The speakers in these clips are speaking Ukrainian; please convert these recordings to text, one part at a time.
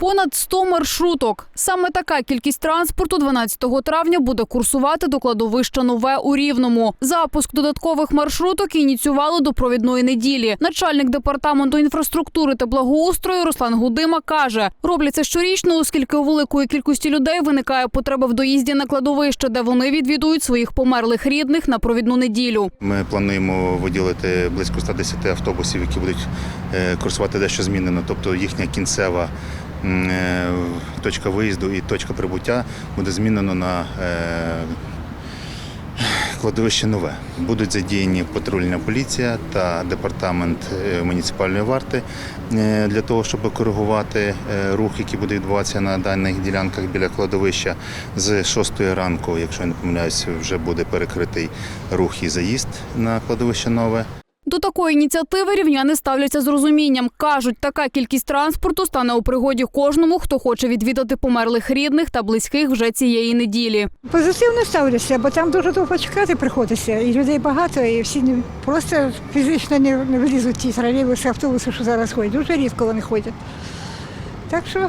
Понад 100 маршруток. Саме така кількість транспорту 12 травня буде курсувати до кладовища Нове у Рівному. Запуск додаткових маршруток ініціювали до провідної неділі. Начальник департаменту інфраструктури та благоустрою Руслан Гудима каже, роблять це щорічно, оскільки у великої кількості людей виникає потреба в доїзді на кладовище, де вони відвідують своїх померлих рідних на провідну неділю. Ми плануємо виділити близько 110 автобусів, які будуть е, курсувати дещо змінено. Тобто їхня кінцева точка виїзду і точка прибуття буде змінено на е, кладовище нове. Будуть задіяні патрульна поліція та департамент е, муніципальної варти е, для того, щоб коригувати е, рух, який буде відбуватися на даних ділянках біля кладовища. З 6 ранку, якщо я не помиляюсь, вже буде перекритий рух і заїзд на кладовище нове. До такої ініціативи рівняни ставляться з розумінням. Кажуть, така кількість транспорту стане у пригоді кожному, хто хоче відвідати померлих рідних та близьких вже цієї неділі. Позитивно ставлюся, бо там дуже довго чекати приходиться, і людей багато, і всі не, просто фізично не, влізуть ті тролейбуси, автобуси, що зараз ходять. Дуже рідко вони ходять. Так що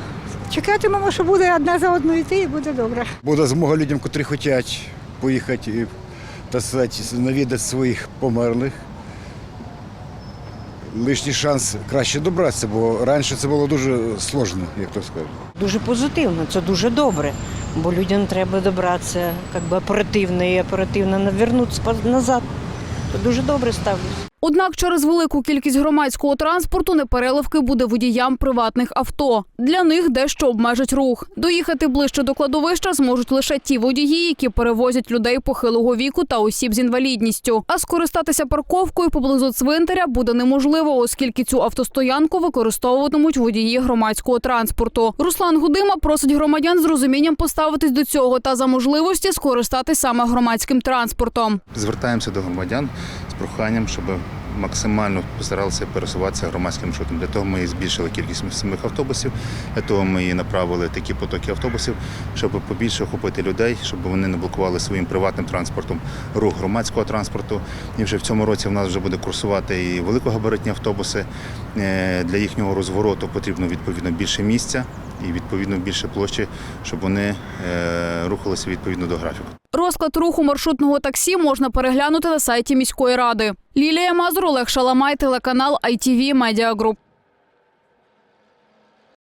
чекатимемо, що буде одна за одну йти, і буде добре. буде змога людям, котрі хочуть поїхати і сказати, навідати своїх померлих. Лишній шанс краще добратися, бо раніше це було дуже сложно, як то скажуть. Дуже позитивно, це дуже добре, бо людям треба добратися як би оперативно і оперативно навернутися назад. Дуже добре ставлюсь. Однак через велику кількість громадського транспорту непереливки буде водіям приватних авто. Для них дещо обмежать рух. Доїхати ближче до кладовища зможуть лише ті водії, які перевозять людей похилого віку та осіб з інвалідністю. А скористатися парковкою поблизу цвинтаря буде неможливо, оскільки цю автостоянку використовуватимуть водії громадського транспорту. Руслан Гудима просить громадян з розумінням поставитись до цього та за можливості скористатись саме громадським транспортом. Звертаємося до громадян проханням, щоб максимально постаралися пересуватися громадським маршрутом. Для того ми збільшили кількість самих автобусів, для того ми і направили такі потоки автобусів, щоб побільше охопити людей, щоб вони не блокували своїм приватним транспортом рух громадського транспорту. І вже в цьому році в нас вже буде курсувати і великогабаритні автобуси. Е, Для їхнього розвороту потрібно відповідно більше місця і відповідно більше площі, щоб вони е, рухалися відповідно до графіку. Розклад руху маршрутного таксі можна переглянути на сайті міської ради. Лілія Мазур, Олег Шаламай, телеканал ITV Media.